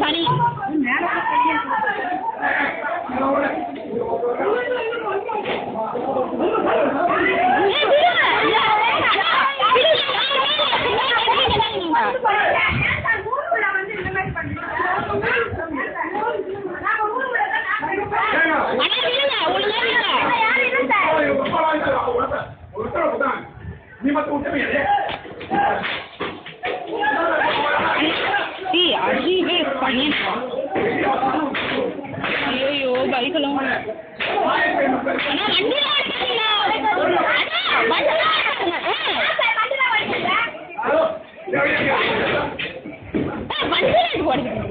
சனி நீ மட்டும் விட்டுமையா ஐயோ பைக்கெல்லாம் அண்ணா வண்டியில ஓட்டாதீங்கண்ணா.